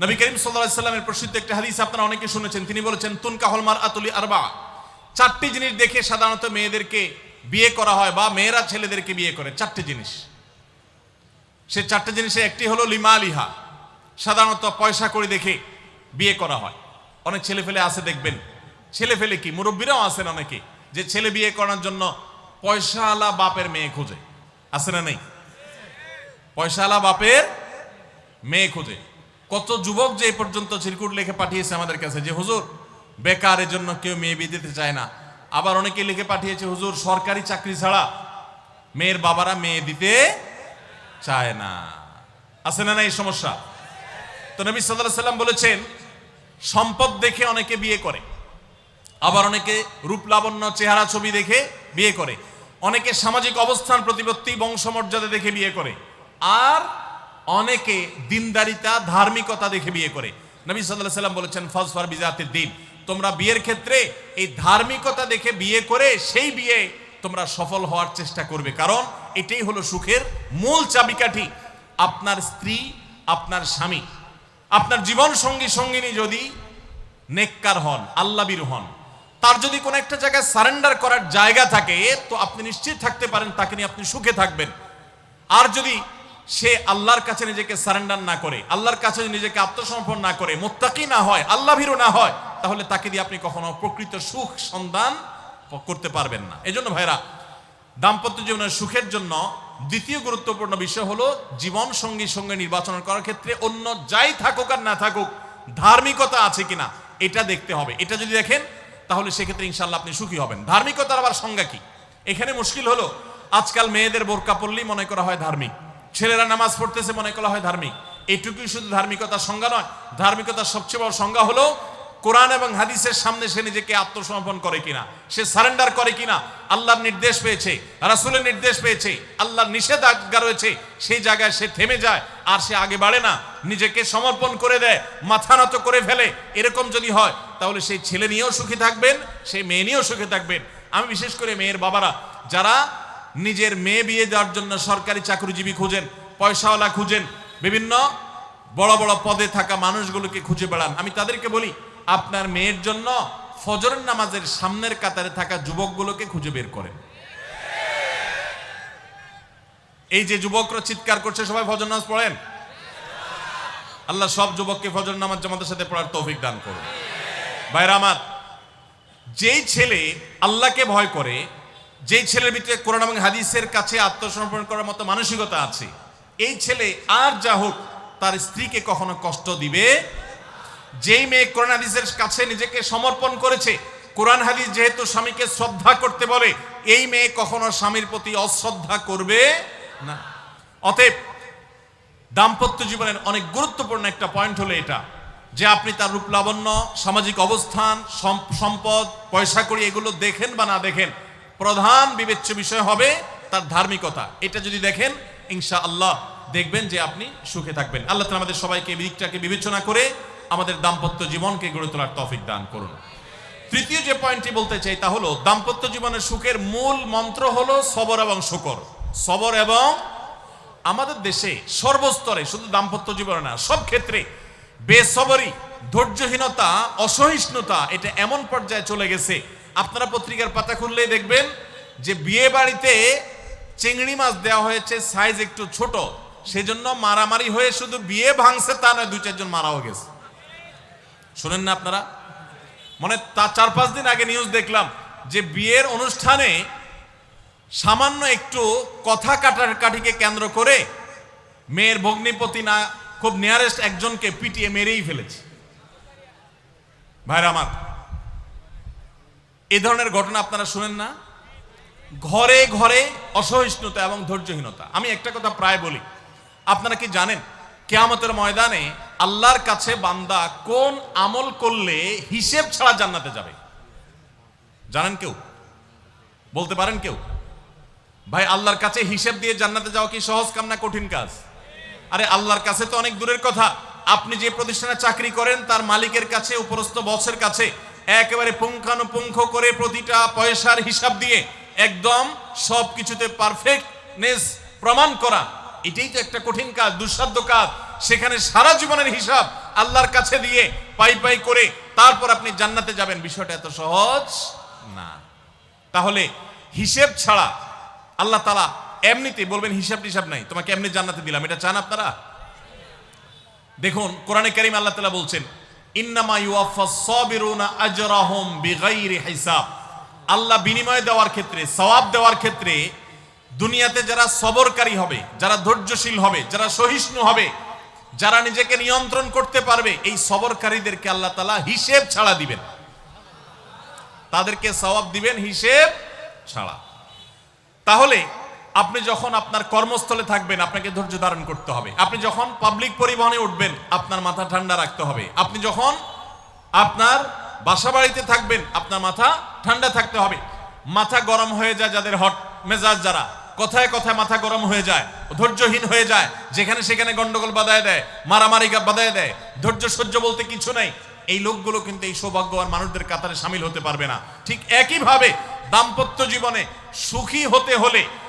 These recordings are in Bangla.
নবী করিম সাল্লাল্লাহু সাল্লামের প্রসিদ্ধ একটা হাদিস আপনারা অনেকে শুনেছেন। তিনি বলেছেন, তুনকা হলমার আতুলি আরবা। চারটি জিনিস দেখে সাধারণত মেয়েদেরকে বিয়ে করা হয় বা মেয়েরা ছেলেদেরকে বিয়ে করে, চারটি জিনিস। সে চারটি জিনিসে একটি হলো লিমা লিহা সাধারণত পয়সা করে দেখে বিয়ে করা হয়। অনেক ছেলে ফেলে আছে, দেখবেন। ছেলে ফেলে কি, মুরব্বীরাও আছেন অনেকে, যে ছেলে বিয়ে করার জন্য পয়সাওয়ালা বাপের মেয়ে খোঁজে। আছে না নেই? পয়সাওয়ালা বাপের মেয়ে খোঁজে। কত যুবক যে পর্যন্ত চিরকুট লিখে পাঠিয়েছে আমাদের কাছে যে, হুজুর বেকারের জন্য কেউ মেয়ে বিয়ে দিতে চায় না। আবার অনেকে লিখে পাঠিয়েছে, হুজুর, সরকারি চাকরি ছাড়া মেয়ের বাবারা মেয়ে দিতে চায় না। আছে না না এই সমস্যা? তো নবী সাল্লাল্লাহু সাল্লাম বলেছেন, সম্পদ দেখে অনেকে বিয়ে করে, আবার অনেকে রূপ লাবণ্য চেহারা ছবি দেখে বিয়ে করে, অনেকে সামাজিক অবস্থান প্রতিপত্তি বংশমর্যাদা দেখে বিয়ে করে, আর অনেকে দিনদারিতা, ধার্মিকতা দেখে বিয়ে করে। নবী সাল্লাহ সাল্লাম বলেছেন, ফজফর বিজাতের দিন। তোমরা বিয়ের ক্ষেত্রে এই ধার্মিকতা দেখে বিয়ে করে সেই বিয়ে তোমরা সফল হওয়ার চেষ্টা করবে। কারণ এটাই হলো সুখের মূল চাবিকাঠি। আপনার স্ত্রী, আপনার স্বামী, আপনার জীবন সঙ্গী, সঙ্গিনী যদি নেককার হন আল্লাবির হন, তার যদি কোনো একটা জায়গায় সারেন্ডার করার জায়গা থাকে, তো আপনি নিশ্চিত থাকতে পারেন, তাকে নিয়ে আপনি সুখে থাকবেন। আর যদি সে আল্লাহর কাছে নিজেকে সারেন্ডার না করে, আল্লাহর কাছে নিজেকে আত্মসমর্পণ না করে, মোত্তাকি না হয় আল্লাহ ভীরু না হয়, তাহলে তাকে দিয়ে আপনি কখনো প্রকৃত সুখ সন্ধান করতে পারবেন না। এই জন্য ভাইরা, দাম্পত্য জীবনের সুখের জন্য দ্বিতীয় গুরুত্বপূর্ণ বিষয় হলো জীবন সঙ্গী সঙ্গে নির্বাচন করার ক্ষেত্রে অন্য যাই থাকুক আর না থাকুক, ধার্মিকতা আছে কিনা, এটা দেখতে হবে। এটা যদি দেখেন, তাহলে সেক্ষেত্রে ইনশাল্লাহ আপনি সুখী হবেন। ধার্মিকতার আবার সংজ্ঞা কি? এখানে মুশকিল হলো, আজকাল মেয়েদের বোরকা পড়লেই মনে করা হয় ধার্মিক। ছেলেরা নামাজ পড়তেছে মনে করা হয় ধার্মিক। এটুকুই শুধু ধার্মিকতার সংজ্ঞা নয়, ধার্মিকতার সবচেয়ে বড় সংজ্ঞা হলো কোরআন এবং হাদিসের সামনে সে নিজেকে আত্মসমর্পণ করে কিনা, সে সারেন্ডার করে কিনা, আল্লাহর নির্দেশ পেয়েছে, রাসূলের নির্দেশ পেয়েছে, আল্লাহর নিষেধাজ্ঞা রয়েছে, সেই জায়গায় সে থেমে যায়, আর সে আগে বাড়ে না, নিজেকে সমর্পণ করে দেয়, মাথা নত করে ফেলে, এরকম যদি হয়, তাহলে সেই ছেলে নিয়েও সুখী থাকবেন, সেই মেয়ে নিয়েও সুখী থাকবেন। আমি বিশেষ করে মেয়ের বাবারা, যারা নিজের মেয়ে বিয়ে দেওয়ার জন্য সরকারি চাকরিজীবী খুঁজেন, পয়সাওয়ালা খুঁজেন, বিভিন্ন বড় বড় পদে থাকা মানুষগুলোকে খুঁজে বেড়ান। আমি তাদেরকে বলি, আপনার মেয়ের জন্য ফজরের নামাজের সামনের কাতারে থাকা যুবকগুলোকে খুঁজে বের করেন। এই যে যুবকরা চিৎকার করছে, সবাই ফজর নামাজ পড়েন? আল্লাহ সব যুবককে ফজর নামাজ জামাতের সাথে পড়ার তৌফিক দান করুন। ভাইরা আমার, যেই ছেলে আল্লাহকে ভয় করে যেই ছেলের ভিতরে কোরআন এবং হাদিসের কাছে আত্মসমর্পণ করার মতো মানসিকতা আছে, এই ছেলে আর যা হোক, তার স্ত্রীকে কখনো কষ্ট দিবে? যেই মেয়ে কোরআন হাদিসের কাছে নিজেকে সমর্পণ করেছে, কোরআন হাদিস যেহেতু স্বামীকে শ্রদ্ধা করতে বলে, এই মেয়ে কখনো স্বামীর প্রতি অশ্রদ্ধা করবে না। অতএব দাম্পত্য জীবনের অনেক গুরুত্বপূর্ণ একটা পয়েন্ট হলো এটা, যে আপনি তার রূপ লাবণ্য, সামাজিক অবস্থান সম্পদ, পয়সা করি এগুলো দেখেন বা না দেখেন প্রধান বিবেচ্য বিষয় হবে তার ধার্মিকতা। এটা যদি দেখেন ইনশা আল্লাহ দেখবেন যে আপনি সুখে থাকবেন। আল্লাহ তাআলা আমাদের সবাইকে দিকটাকে বিবেচনা করে আমাদের দাম্পত্য জীবনকে গড়ে তোলার তৌফিক দান করুন। তৃতীয় যে পয়েন্টটি বলতে চাই তা হলো, দাম্পত্য জীবনের সুখের মূল মন্ত্র হলো সবর এবং শুকর। সবর এবং আমাদের দেশে সর্বস্তরে শুধু দাম্পত্য জীবনে না, সব ক্ষেত্রে বেসবরি, ধৈর্যহীনতা, অসহিষ্ণুতা, এটা এমন পর্যায়ে চলে গেছে আপনারা পত্রিকার পাতা খুললেই দেখবেন যে বিয়ে বাড়িতে চিংড়ি মাছ দেওয়া হয়েছে সাইজ একটু ছোট। সেজন্য মারামারি হয়ে শুধু বিয়ে ভাঙছে তা নয়, দুই চারজন মারাও গেছে। শোনেন না আপনারা? মানে তার চার পাঁচ দিন আগে নিউজ দেখলাম যে বিয়ের অনুষ্ঠানে সামান্য একটু কথা কাটার কাঠিকে কেন্দ্র করে মেয়ের ভগ্নিপতি না, খুব নিয়ারেস্ট একজনকে পিটিয়ে মেরেই ফেলেছে। ভাইরা আমার এ ধরনের ঘটনা আপনারা শুনেন না? ঘরে ঘরে অসহিষ্ণুতা এবং ধৈর্যহীনতা। আমি একটা কথা প্রায় বলি। আপনারা কি জানেন, কেয়ামতের ময়দানে আল্লাহর কাছে বান্দা কোন আমল করলে হিসেব ছাড়া জান্নাতে যাবে? জানেন কেউ? বলতে পারেন কেউ? ভাই, আল্লাহর কাছে হিসেব দিয়ে জান্নাতে যাওয়া কি সহজ কাম না কঠিন কাজ? আরে, আল্লাহর কাছে তো অনেক দূরের কথা। আপনি যে প্রতিষ্ঠানে চাকরি করেন, তার মালিকের কাছে, উপরস্থ বসের কাছে একেবারে পুঙ্খানুপুঙ্খ করে প্রতিটা পয়সার হিসাব দিয়ে একদম সব কিছুতে পারফেক্টনেস প্রমাণ করা। এটাই তো একটা কঠিন কাজ, দুঃসাধ্য কাজ। সেখানে সারা জীবনের হিসাব আল্লাহর কাছে দিয়ে পাই পাই করে তারপর আপনি জান্নাতে যাবেন। বিষয়টা এত সহজ না। তাহলে হিসেব ছাড়া আল্লাহ তালা এমনিতে বলবেন, হিসাব টিসাব নাই। তোমাকে এমনি জান্নাতে দিলাম। এটা চান আপনারা? দেখুন, কোরআনে কারিম আল্লাহ তালা বলছেন ইন্নামা ইউয়াফাস সাবিরুনা আজরাহুম বিগাইরি হিসাব। আল্লাহ বিনিময় দেওয়ার ক্ষেত্রে, সওয়াব দেওয়ার ক্ষেত্রে দুনিয়াতে যারা সবরকারী হবে, যারা ধৈর্যশীল হবে, যারা সহিষ্ণু হবে, যারা নিজেকে নিয়ন্ত্রণ করতে পারবে, এই সবরকারীদেরকে আল্লাহ তালা হিসেব ছাড়া দিবেন। তাদেরকে সওয়াব দিবেন হিসেব ছাড়া। তাহলে আপনি যখন আপনার কর্মস্থলে থাকবেন, আপনাকে ধৈর্য ধারণ করতে হবে। আপনি যখন পাবলিক পরিবহনে উঠবেন, আপনার মাথা ঠান্ডা রাখতে হবে। আপনি যখন আপনার বাসা বাড়িতে থাকবেন, আপনার মাথা ঠান্ডা থাকতে হবে। মাথা গরম হয়ে যায় যাদের হট মেজাজ যারা। কথায় কথায় মাথা গরম হয়ে যায়, ধৈর্যহীন হয়ে যায়, যেখানে সেখানে গন্ডগোল বাধায় দেয়, মারামারি বাধায় দেয়। ধৈর্য সহ্য বলতে কিছু নাই। এই লোকগুলো কিন্তু এই সৌভাগ্যবান মানুষদের কাতারে সামিল হতে পারবে না। ঠিক একইভাবে দাম্পত্য জীবনে সুখী হতে হলে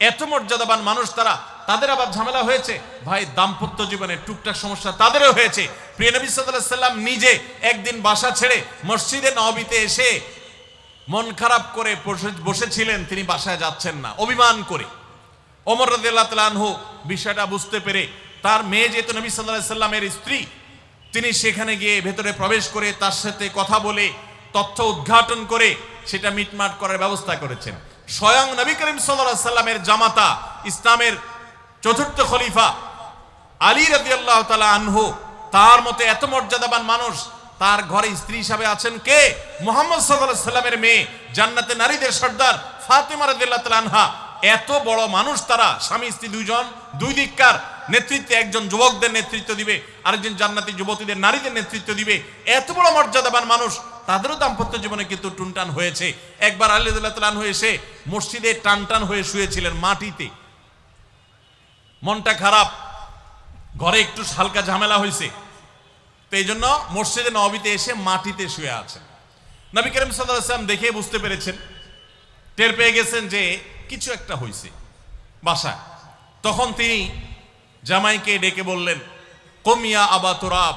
এত মর্যাদাবান মানুষ তারা, তাদের আবার ঝামেলা হয়েছে? ভাই, দাম্পত্য জীবনে টুকটাক সমস্যা তাদেরও হয়েছে। প্রিয় নবী সাল্লাহ সাল্লাম নিজে একদিন বাসা ছেড়ে মসজিদে নবীতে এসে মন খারাপ করে বসেছিলেন, তিনি বাসায় যাচ্ছেন না। অভিমান করে। তাআলা আনহু বিষয়টা বুঝতে পেরে তার মেয়ে যেহেতু নবী আলাইহি সাল্লামের স্ত্রী, তিনি সেখানে গিয়ে ভেতরে প্রবেশ করে তার সাথে কথা বলে, তথ্য উদ্ঘাটন করে সেটা মিটমাট করার ব্যবস্থা করেছেন। স্বয়ং নবী করিম সাল্লামের জামাতা, ইসলামের চতুর্থ খলিফা আলী রাদিয়াল্লাহু তাআলা আনহু, তার মতে এত মর্যাদাবান মানুষ, তার ঘরে স্ত্রী হিসাবে আছেন কে? মোহাম্মদ সাল্লামের মেয়ে, জান্নাতে নারীদের সর্দার ফাতিমা রাদিয়াল্লাহু তাআলা আনহা। এত বড় মানুষ তারা, স্বামী, স্ত্রী দুইজন, দুই দিককার নেতৃত্বে একজন যুবকদের নেতৃত্ব দিবে, আরেকজন জান্নাতি যুবতীদের, নারীদের নেতৃত্ব দিবে। এত বড় মর্যাদাবান মানুষ তাদেরও দাম্পত্য জীবনে কিন্তু টুনটান হয়েছে। একবার আলী রাদিয়াল্লাহু তাআলা আনহু এসে মসজিদে টান টান হয়ে শুয়েছিলেন মাটিতে। মনটা খারাপ, ঘরে একটু হালকা ঝামেলা হয়েছে তো এই জন্য মসজিদে নবীতে এসে মাটিতে শুয়ে আছেন। নবী করিম সাল্লাম দেখে বুঝতে পেরেছেন, টের পেয়ে গেছেন যে কিছু একটা হয়েছে বাসায়। তখন তিনি জামাইকে ডেকে বললেন কমিয়া আবা তোরাব।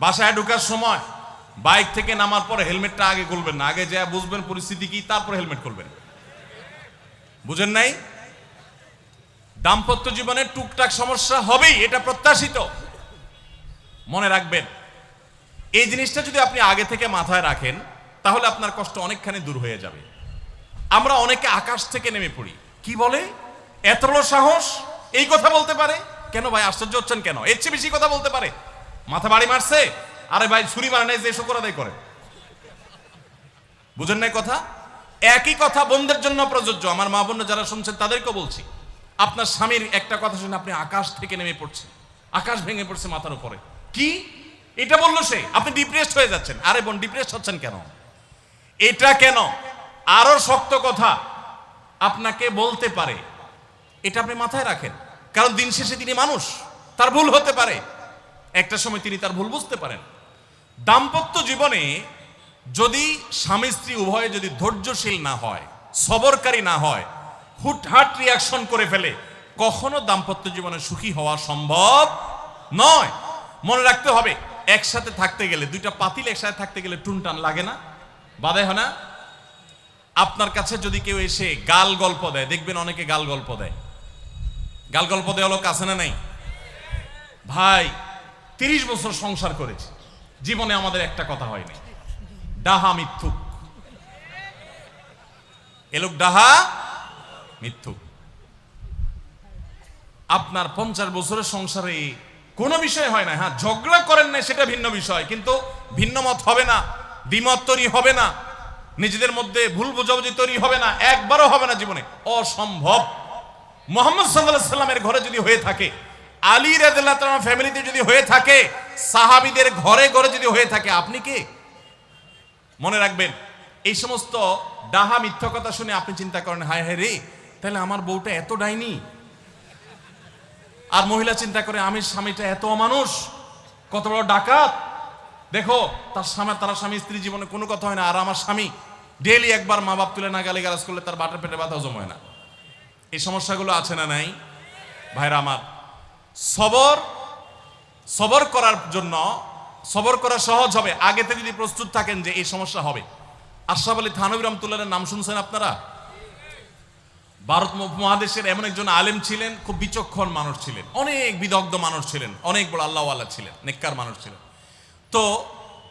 বাসায় ঢোকার সময় বাইক থেকে নামার পরে হেলমেটটা আগে খুলবেন না। আগে যা বুঝবেন পরিস্থিতি কি, তারপর হেলমেট খুলবেন। বুঝেন নাই? দাম্পত্য জীবনে টুকটাক সমস্যা হবেই, এটা প্রত্যাশিত। মনে রাখবেন, এই জিনিসটা যদি আপনি আগে থেকে মাথায় রাখেন, তাহলে আপনার কষ্ট অনেকখানি দূর হয়ে যাবে। আমরা অনেকে আকাশ থেকে নেমে পড়ি। কি বলে? এত বড় সাহস? এই কথা বলতে পারে? কেন ভাই, আশ্চর্য হচ্ছেন কেন? এর চেয়ে বেশি কথা বলতে পারে? মাথা বাড়ি মারছে? আরে ভাই, ছুরি মারে নাই, যে শোকর আদায় করে। বুঝেন নাই কথা? একই কথা বোনদের জন্য প্রযোজ্য। আমার মা বোন যারা শুনছেন, তাদেরকেও বলছি। আপনার স্বামীর একটা কথা শুনে আপনি আকাশ থেকে নেমে পড়ছেন। আকাশ ভেঙে পড়ছে মাথার উপরে। কি? এটা বলল সে। আপনি ডিপ্রেসড হয়ে যাচ্ছেন। আরে বোন ডিপ্রেসড হচ্ছেন কেন? এটা কেন? আরও শক্ত কথা। আপনাকে বলতে পারে। এটা আপনি মাথায় রাখেন। কারণ দিন শেষে তিনি মানুষ। তার ভুল হতে পারে। একটা সময় তিনি তার ভুল বুঝতে পারেন। দাম্পত্য জীবনে যদি স্বামী স্ত্রী উভয়ে যদি ধৈর্যশীল না হয়, সবরকারী না হয়, হুটহাট রিয়াকশন করে ফেলে, কখনো দাম্পত্য জীবনে সুখী হওয়া সম্ভব নয়। মনে রাখতে হবে, একসাথে থাকতে গেলে, দুইটা পাতিল একসাথে থাকতে গেলে টুনটান লাগে না। বাধে হয় না? আপনার কাছে যদি কেউ এসে গাল গল্প দেয়, দেখবেন অনেকে গাল গল্প দেয়। গাল গল্প দেওয়া লোক আছে না নাই? ভাই তিরিশ বছর সংসার করেছি। জীবনে আমাদের একটা কথা হয়নি ডাহা মিথ্যুক। এ লোক ডাহা মিথ্যুক। আপনার পঞ্চাশ বছরের সংসারে কোনো বিষয় হয় না। হ্যাঁ ঝগড়া করেন না, সেটা ভিন্ন বিষয়। কিন্তু ভিন্ন মত হবে না, দ্বিমত তৈরি হবে না, নিজেদের মধ্যে ভুল বোঝাবুঝি তৈরি হবে না, একবারও হবে না জীবনে। অসম্ভব। মোহাম্মদ সাল্লাহ সাল্লামের ঘরে যদি হয়ে থাকে আলী রাদিল্লাহ ফ্যামিলিতে যদি হয়ে থাকে, সাহাবিদের ঘরে ঘরে যদি হয়ে থাকে, আপনি কে? মনে রাখবেন, এই সমস্ত ডাহা মিথ্যা কথা শুনে আপনি চিন্তা করেন, হায় হায় রে, তাহলে আমার বউটা এত ডাইনি? আর মহিলা চিন্তা করে আমি স্বামীটা এত মানুষ কত বড় ডাকাত? দেখো, তার স্বামী তার স্বামী স্ত্রী জীবনে কোনো কথা হয় না, আর আমার স্বামী ডেলি একবার মা বাপ তুলে না গালি গালাজ করলে তার বাটার পেটে বাধা হজম হয় না। এই সমস্যাগুলো আছে না নাই? ভাইরা আমার সবর সবর করার জন্য, সবর করা সহজ হবে। আগে থেকে যদি প্রস্তুত থাকেন যে এই সমস্যা হবে। আশরাফ আলী থানবী রহমতুল্লাহের নাম শুনছেন আপনারা? ভারত মহাদেশের এমন একজন আলেম ছিলেন, খুব বিচক্ষণ মানুষ ছিলেন। অনেক বিদগ্ধ মানুষ ছিলেন, অনেক বড় আল্লাহওয়ালা ছিলেন, নেককার মানুষ ছিলেন। তো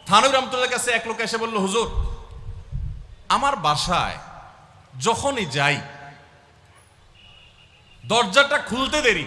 থানবী রহমতুল্লাহ কাছে এক লোক এসে বলল, হুজুর, আমার বাসায় যখনই যাই, দরজাটা খুলতে দেরি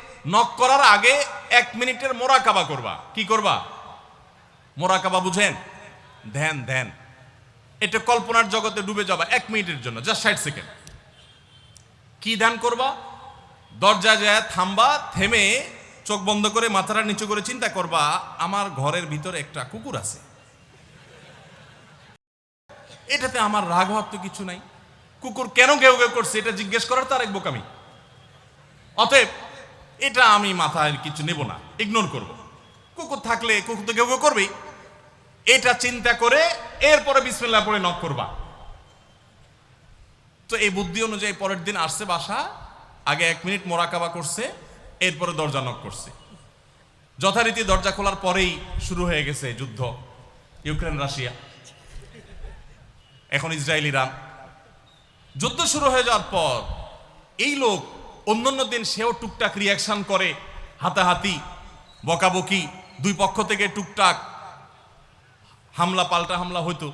নক করার আগে এক মিনিটের মোরাকাবা করবা। কি করবা? মোরাকাবা বুঝেন? ধ্যান ধ্যান। এটা কল্পনার জগতে ডুবে যাবা এক মিনিটের জন্য জাস্ট ষাট সেকেন্ড। কি ধ্যান করবা? দরজা যায়, থামবা, থেমে চোখ বন্ধ করে মাথাটা নিচু করে চিন্তা করবা, আমার ঘরের ভিতরে একটা কুকুর আছে। এটাতে আমার রাগ হওয়ার তো কিছু নাই। কুকুর কেন গেউ গেউ করছে, এটা জিজ্ঞেস করার তার এক বোকামি। অতএব এটা আমি মাথায় কিছু নেব না ইগনোর করব। কুকুর থাকলে কুকুর তো কেউ কেউ করবেই। এটা চিন্তা করে এরপরে বিসমিল্লাহ পরে নক করবা। তো এই বুদ্ধি অনুযায়ী পরের দিন আসছে বাসা, আগে এক মিনিট মোরাকাবা করছে, এরপরে দরজা নক করছে। যথারীতি দরজা খোলার পরেই শুরু হয়ে গেছে যুদ্ধ, ইউক্রেন, রাশিয়া। এখন ইসরায়েল ইরান যুদ্ধ শুরু হয়ে যাওয়ার পর এই লোক অন্যান্য দিন সেও টুকটাক রিয়াকশন করে, হাতাহাতি, বকাবকি, দুই পক্ষ থেকে টুকটাক হামলা, পাল্টা হামলা হইতো।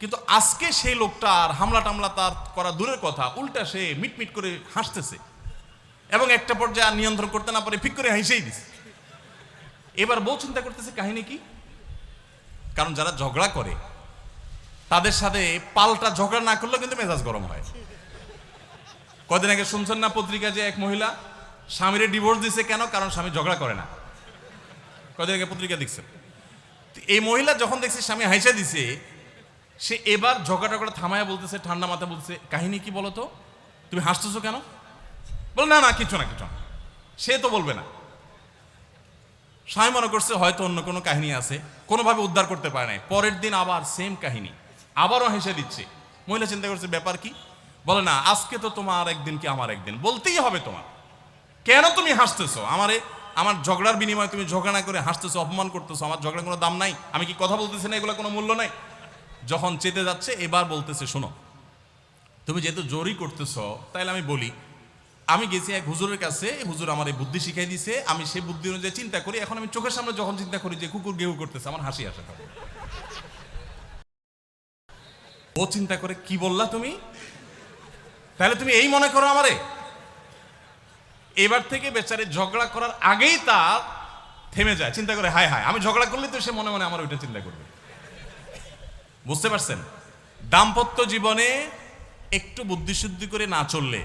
কিন্তু আজকে সেই লোকটা আর হামলা টামলা তার করা দূরের কথা, উল্টা সে মিটমিট করে হাসতেছে। এবং একটা পর্যায়ে আর নিয়ন্ত্রণ করতে না পারে, ফিক করে হাসেই দিছে। এবার বউ চিন্তা করতেছে, কাহিনী কি? কারণ যারা ঝগড়া করে, তাদের সাথে পাল্টা ঝগড়া না করলেও কিন্তু মেজাজ গরম হয়। কদিন আগে শুনছেন না পত্রিকা যে এক মহিলা স্বামীরে ডিভোর্স দিছে কেন? কারণ স্বামী ঝগড়া করে না। কদিন আগে পত্রিকা দেখছেন। এই মহিলা যখন দেখছে স্বামী হাইসা দিছে, সে এবার ঝগড়া টগড়া থামায় বলতেছে, ঠান্ডা মাথা বলছে কাহিনী কি বলো তো তুমি হাসতেছো কেন? বল, না না, কিছু না কিছু না। সে তো বলবে না। স্বামী মনে করছে, হয়তো অন্য কোনো কাহিনী আছে। কোনোভাবে উদ্ধার করতে পারে নাই। পরের দিন আবার সেম কাহিনী। আবারও হেসে দিচ্ছে। মহিলা চিন্তা করছে, ব্যাপার কি? বলে, না, আজকে তো তোমার একদিন কি আমার একদিন? বলতেই হবে তোমার। কেন তুমি হাসতেছো? আমারে, আমার ঝগড়ার বিনিময়ে তুমি ঝগড়া করে হাসতেছো, অপমান করতেছো, আমার ঝগড়ার কোনো দাম নাই? আমি কি কথা বলতেছি না? এগুলো কোনো মূল্য নাই? যখন চেতে যাচ্ছে, এবার বলতেছে, শোনো, তুমি যেহেতু জোরই করতেছো, তাইলে আমি বলি, আমি গেছি এক হুজুরের কাছে, হুজুর আমার এই বুদ্ধি শিখাই দিছে, আমি সেই বুদ্ধি অনুযায়ী চিন্তা করি, এখন আমি চোখের সামনে যখন চিন্তা করি যে কুকুর গেউ করতেছে, আমার হাসি আসে ও চিন্তা করে, কি বললা তুমি? তাহলে তুমি এই মনে করো আমারে? এবার থেকে বেচারে ঝগড়া করার আগেই তার থেমে যায়, চিন্তা করে, হায় হায়, আমি ঝগড়া করলে তো সে মনে মনে আমার ওইটা চিন্তা করবে। বুঝতে পারছেন? দাম্পত্য জীবনে একটু বুদ্ধিশুদ্ধি করে না চললে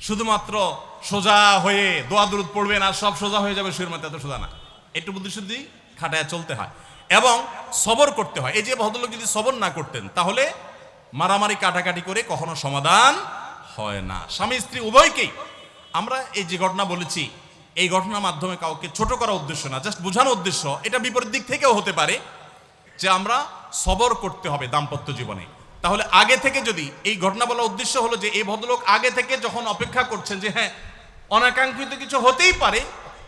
শুধুমাত্র সোজা হয়ে দোয়া দূরত পড়বেন আর সব সোজা হয়ে যাবে শুয়ের মধ্যে এত সোজা না। একটু বুদ্ধিশুদ্ধি খাটায় চলতে হয়। এবং সবর করতে হয়। এই যে ভদ্রলোক যদি সবর না করতেন, তাহলে মারামারি, কাটাকাটি করে কখনো সমাধান হয় না। স্বামী স্ত্রী উভয়কেই আমরা এই যে ঘটনা বলেছি, এই ঘটনার মাধ্যমে কাউকে ছোট করা উদ্দেশ্য না জাস্ট বোঝানো উদ্দেশ্য, এটা বিপরীত দিক থেকেও হতে পারে যে আমরা সবর করতে হবে দাম্পত্য জীবনে। তাহলে আগে থেকে যদি এই ঘটনা বলার উদ্দেশ্য হলো যে এই ভদ্রলোক আগে থেকে যখন অপেক্ষা করছেন যে হ্যাঁ অনাকাঙ্ক্ষিত কিছু হতেই পারে,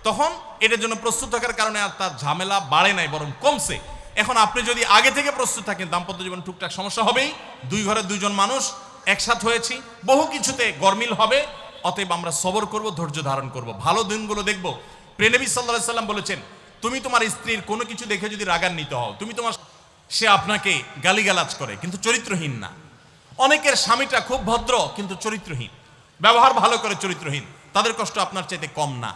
তখন এটার জন্য প্রস্তুত থাকার কারণে আর তার ঝামেলা বাড়ে নাই, বরং কমছে। এখন আপনি যদি আগে থেকে প্রস্তুত থাকেন, দাম্পত্য জীবন টুকটাক সমস্যা হবেই। দুই ঘরে দুইজন মানুষ একসাথ হয়েছি। বহু কিছুতে গরমিল হবে, অতএব আমরা সবর করব, ধৈর্য ধারণ করব। ভালো দিনগুলো দেখব। প্রেনবী সাল্লাহ সাল্লাম বলেছেন, তুমি তোমার স্ত্রীর কোনো কিছু দেখে যদি রাগান্বিত হও, তুমি তোমার সে আপনাকে গালিগালাজ করে, কিন্তু চরিত্রহীন না। অনেকের স্বামীটা খুব ভদ্র, কিন্তু চরিত্রহীন। ব্যবহার ভালো করে চরিত্রহীন। তাদের কষ্ট আপনার চাইতে কম না।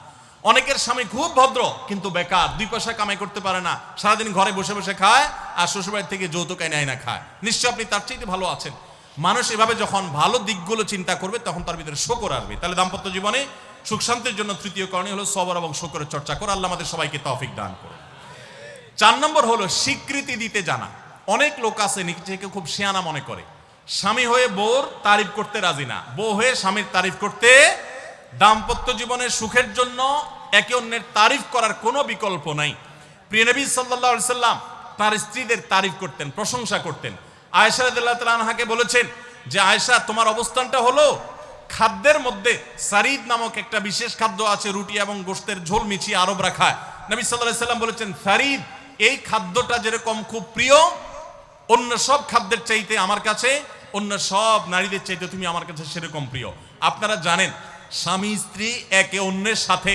অনেকের স্বামী খুব ভদ্র, কিন্তু বেকার, দুই পয়সা কামাই করতে পারে না। সারাদিন ঘরে বসে বসে খায়, আর শ্বশুরবাড়ি থেকে যৌতুক এনে আয়না খায়। নিশ্চয় আপনি তার চাইতে ভালো আছেন। মানুষ এভাবে যখন ভালো দিকগুলো চিন্তা করবে, তখন তার ভিতরে শোকর আসবে। তাহলে দাম্পত্য জীবনে সুখ শান্তির জন্য তৃতীয় করণীয় হলো সবর এবং শোকরের চর্চা করে। আল্লাহ আমাদের সবাইকে তৌফিক দান করুন। চার নম্বর হলো স্বীকৃতি দিতে জানা। অনেক লোক আছে নিজেকে খুব শিয়ানা মনে করে। স্বামী হয়ে বউর তারিফ করতে রাজি না। বউ হয়ে স্বামীর তারিফ করতে দাম্পত্য জীবনের সুখের জন্য একে অন্যের তারিফ করার কোনো বিকল্প নাই। প্রিয় নবী সাল্লাহ সাল্লাম তার স্ত্রীদের তারিফ করতেন, প্রশংসা করতেন। আয়েশা রাদিয়াল্লাহু তাআলা বলেছেন যে, আয়েশা, তোমার অবস্থানটা হলো খাদ্যের মধ্যে সারিদ নামক একটা বিশেষ খাদ্য আছে, রুটি এবং গোস্তের ঝোল মিছিয়ে আরবরা খায় নবী সাল্লাম বলেছেন, সারিদ, এই খাদ্যটা যেরকম খুব প্রিয়, অন্য সব খাদ্যের চাইতে আমার কাছে, অন্য সব নারীদের চাইতে তুমি আমার কাছে সেরকম প্রিয়। আপনারা জানেন, স্বামী স্ত্রী একে অন্যের সাথে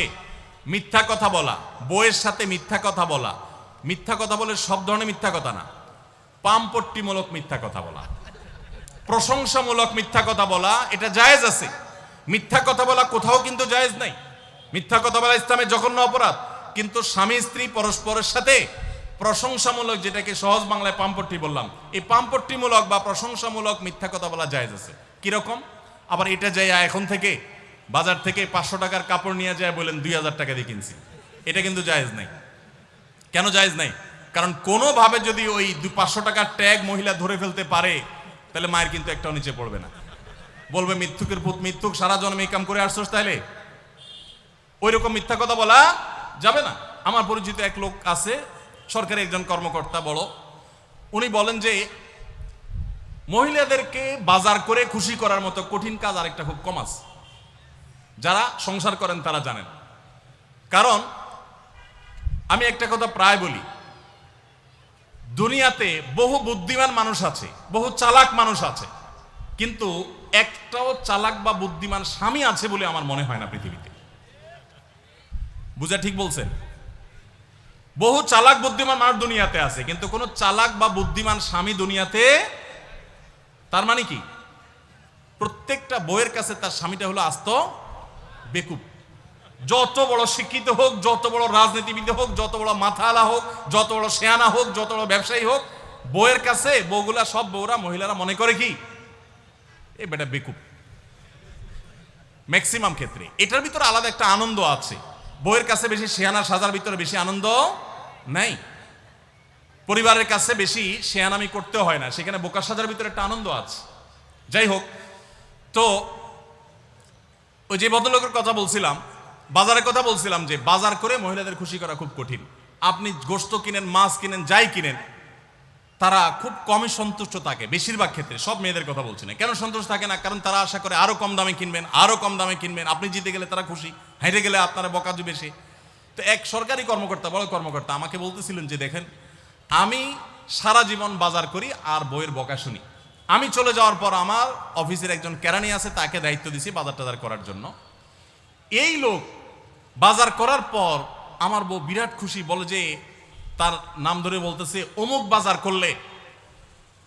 মিথ্যা কথা বলা বইয়ের সাথে মিথ্যা কথা বলা, মিথ্যা কথা বলে সব ধরনের মিথ্যা কথা না। পামপট্টিমূলক মিথ্যা কথা বলা। প্রশংসামূলক মিথ্যা কথা বলা, এটা জায়েজ আছে। মিথ্যা কথা বলা কোথাও কিন্তু জায়েজ নাই। মিথ্যা কথা বলা ইসলামের জঘন্য অপরাধ। কিন্তু স্বামী, স্ত্রী পরস্পরের সাথে প্রশংসামূলক যেটাকে সহজ বাংলায় পাম্পট্টি বললাম, এই পাম্পট্টিমূলক বা প্রশংসামূলক মিথ্যা কথা বলা জায়েজ আছে। কীরকম? আবার এটা যাই এখন থেকে, বাজার থেকে পাঁচশো টাকার কাপড় নিয়ে যায় বলেন দুই হাজার টাকা দিয়ে কিনছি। এটা কিন্তু জায়েজ নাই। কেন জায়েজ নাই? কারণ কোনোভাবে যদি ওই দু পাঁচশো টাকার ট্যাগ মহিলা ধরে ফেলতে পারে, তাহলে মায়ের কিন্তু একটাও নিচে পড়বে না। বলবে মিথ্যুকের পুত মিথ্যুক সারা জন্মে কাম করে আসছোস তাহলে? ওই রকম মিথ্যা কথা বলা যাবে না। আমার পরিচিত এক লোক আছে সরকারি একজন কর্মকর্তা, বড়। উনি বলেন যে, মহিলাদেরকে বাজার করে খুশি করার মতো কঠিন কাজ আরেকটা খুব কম আছে। যারা সংসার করেন তারা জানেন। কারণ, আমি একটা কথা প্রায় বলি দুনিয়াতে বহু বুদ্ধিমান মানুষ আছে, বহু চালাক মানুষ আছে। কিন্তু একটাও চালাক বা বুদ্ধিমান স্বামী আছে বলে আমার মনে হয় না পৃথিবীতে। বুঝা ঠিক বলছেন? বহু চালাক বুদ্ধিমান মানুষ দুনিয়াতে আছে, কিন্তু কোনো চালাক বা বুদ্ধিমান স্বামী দুনিয়াতে তার মানে কি? প্রত্যেকটা বইয়ের কাছে তার স্বামীটা হলো আস্ত, বেকুব। যত বড় শিক্ষিত হোক, যত বড় রাজনীতিবিদ হোক, যত বড় মাথালা হোক, যত বড় শেয়ানা হোক, যত বড় ব্যবসায়ী হোক বইয়ের কাছে বউগুলা, সব বউরা মহিলারা মনে করে কি? এ বেটা বেকুব। ম্যাক্সিমাম ক্ষেত্রে। এটার ভিতরে আলাদা একটা আনন্দ আছে। বইয়ের কাছে বেশি শেয়ানা সাজার ভিতরে বেশি আনন্দ নাই। পরিবারের কাছে বেশি শেয়ানামি করতে হয় না। সেখানে বোকা সাজার ভিতরে একটা আনন্দ আছে। যাই হোক, তো ওই যে ভদ্রলোকের কথা বলছিলাম বাজারের কথা বলছিলাম যে বাজার করে মহিলাদের খুশি করা খুব কঠিন। আপনি গোস্ত কিনেন, মাছ কিনেন, যাই কিনেন, তারা খুব কমই সন্তুষ্ট থাকে, বেশিরভাগ ক্ষেত্রে। সব মেয়েদের কথা বলছি না। কেন সন্তুষ্ট থাকে না? কারণ তারা আশা করে আরও কম দামে কিনবেন আরও কম দামে কিনবেন। আপনি জিতে গেলে তারা খুশি, হেঁটে গেলে আপনারা বকা দিবে সে তো এক সরকারি কর্মকর্তা, বড় কর্মকর্তা আমাকে বলতেছিলেন যে, দেখেন, আমি সারা জীবন বাজার করি আর বইয়ের বকা শুনি। আমি চলে যাওয়ার পর আমার অফিসের একজন কেরানি আছে, তাকে দায়িত্ব দিছি বাজার টাজার করার জন্য। এই লোক বাজার করার পর আমার বউ বিরাট খুশি, বলে যে তার নাম ধরে বলতেছে, অমুক বাজার করলে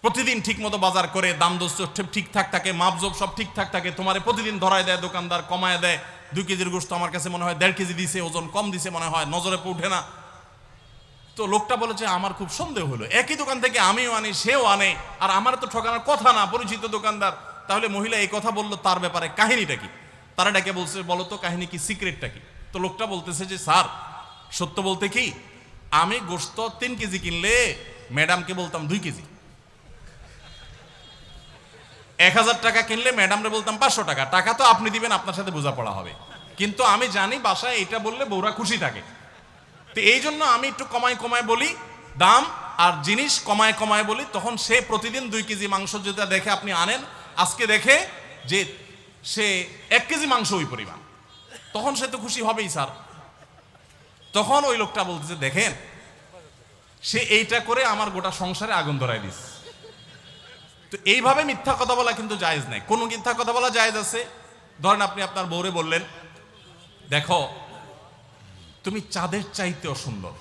প্রতিদিন ঠিক মতো বাজার করে, দাম দোষ ঠিকঠাক থাকে, মাপজোপ সব ঠিকঠাক থাকে, তোমার প্রতিদিন ধরায় দেয়, দোকানদার কমায় দেয়, দুই কেজির গোস্ত আমার কাছে মনে হয় দেড় কেজি দিছে, ওজন কম দিছে মনে হয়, নজরে উঠে না। তো লোকটা বলেছে আমার খুব সন্দেহ হলো, একই দোকান থেকে আমিও আনি, সেও আনে, আর আমার তো ঠকানোর কথা না, পরিচিত দোকানদার। তাহলে মহিলা এই কথা বলল, তার ব্যাপারে কাহিনীটা কি? তারা ডেকে বলছে, বলো তো, কাহিনী কি, সিক্রেটটা কি? তো লোকটা বলতেছে যে, স্যার, সত্য বলতে কি? আমি গোস্ত তিন কেজি কিনলে ম্যাডামকে বলতাম দুই কেজি। এক হাজার টাকা কিনলে ম্যাডামরে বলতাম পাঁচশো টাকা। টাকা তো আপনি দিবেন, আপনার সাথে বোঝাপড়া হবে। কিন্তু আমি জানি বাসায় এটা বললে বউরা খুশি থাকে। তো এই জন্য আমি একটু কমায় কমায় বলি, দাম আর জিনিস কমায় কমায় বলি। তখন সে প্রতিদিন দুই কেজি মাংস যেটা দেখে আপনি আনেন, আজকে দেখে যে সে এক কেজি মাংস ওই পরিমাণ। তখন সে তো খুশি হবেই, স্যার। তখন ওই লোকটা বলতেছে, দেখেন, সে এইটা করে আমার গোটা সংসারে আগুন ধরাই দিস। তো এইভাবে মিথ্যা কথা বলা কিন্তু জায়েজ নাই। কোন মিথ্যা কথা বলা জায়েজ আছে? ধরেন আপনি আপনার বউরে বললেন, দেখো, তুমি চাঁদের চাইতেও সুন্দর।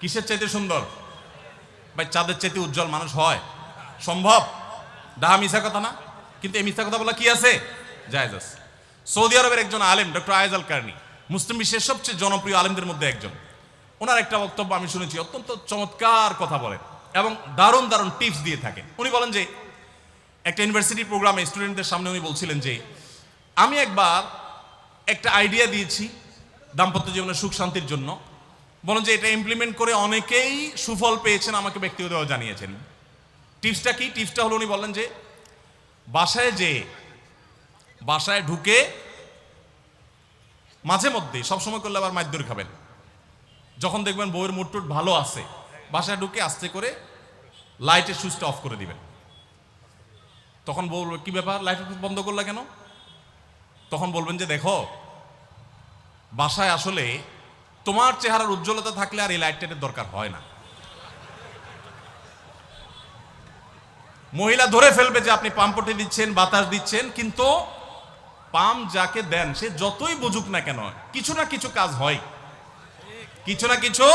কিসের চাইতে সুন্দর? ভাই, চাঁদের চাইতে উজ্জ্বল মানুষ হয়। সম্ভব? ডাহা মিথ্যা কথা না? কিন্তু এই মিথ্যা কথা বলা কি আছে? জায়েজ আছে। সৌদি আরবের একজন আলেম, ডক্টর আয়েজ আল কার্নি, মুসলিম বিশ্বের সবচেয়ে জনপ্রিয় আলেমদের মধ্যে একজন। ওনার একটা বক্তব্য আমি শুনেছি, অত্যন্ত চমৎকার কথা বলেন এবং দারুণ দারুণ টিপস দিয়ে থাকেন। উনি বলেন যে, একটা ইউনিভার্সিটি প্রোগ্রামে স্টুডেন্টদের সামনে উনি বলছিলেন যে, আমি একবার একটা আইডিয়া দিয়েছি দাম্পত্য জীবনের সুখ শান্তির জন্য। বলেন যে, এটা ইমপ্লিমেন্ট করে অনেকেই সুফল পেয়েছেন, আমাকে ব্যক্তিগতভাবে জানিয়েছেন। টিপসটা কি? টিপসটা হলো উনি বললেন যে, বাসায় যে বাসায় ঢুকে মাঝে মধ্যে সবসময় করলে আবার মাইদুর খাবেন। যখন দেখবেন বউয়ের মুড টুট ভালো আছে বাসায় ঢুকে আস্তে করে লাইটের সুইচটা অফ করে দিবেন। তখন বলবে, কি ব্যাপার? লাইট বন্ধ করলা কেন? তখন বলবেন যে দেখো বাসায় আসলে তোমার চেহারার উজ্জ্বলতা থাকলে আর এই লাইটটার দরকার হয় না। মহিলা ধরে ফেলবে যে আপনি পাম্পটি দিচ্ছেন বাতাস দিচ্ছেন কিন্তু পাম যাকে দেন, সে যতই বুঝুক না কেন, কিছু না কিছু কাজ হয়। কিছু না কিছু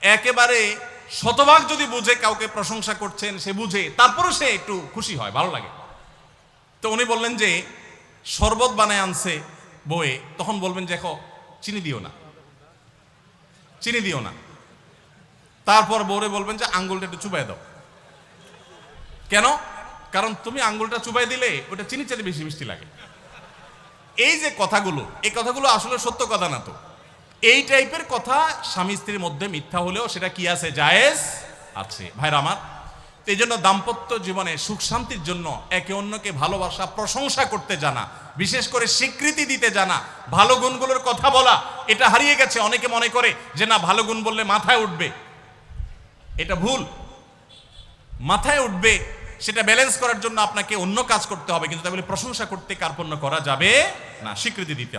একেবারে শতভাগ যদি বুঝে, কাউকে প্রশংসা করছেন, সে বুঝে তারপরে সে একটু খুশি হয়, ভালো লাগে। তো উনি বললেন যে, শরবত বানায় আনছে বয়ে তখন বলবেন যে চিনি দিও না। চিনি দিও না। তারপর বউরে বলবেন যে, আঙ্গুলটা একটু চুবাই দাও। কেন? কারণ তুমি আঙ্গুলটা চুবাই দিলে, ওটা চিনি চাইতে বেশি মিষ্টি লাগে। এই যে কথাগুলো, এই কথাগুলো আসলে সত্য কথা না তো। এই টাইপের কথা স্বামী স্ত্রীর মধ্যে মিথ্যা হলেও সেটা কি আছে? জায়েজ আছে। ভাইরা আমার এই জন্য দাম্পত্য জীবনে সুখ শান্তির জন্য একে অন্যকে ভালোবাসা, প্রশংসা করতে জানা, বিশেষ করে স্বীকৃতি দিতে জানা, ভালো গুণগুলোর কথা বলা, এটা হারিয়ে গেছে। অনেকে মনে করে যে না, ভালো গুণ বললে মাথায় উঠবে। এটা ভুল। মাথায় উঠবে সেটা ব্যালেন্স করার জন্য আপনাকে অন্য কাজ করতে হবে, কিন্তু তাই বলে প্রশংসা করতে কার্পণ্য করা যাবে না, স্বীকৃতি দিতে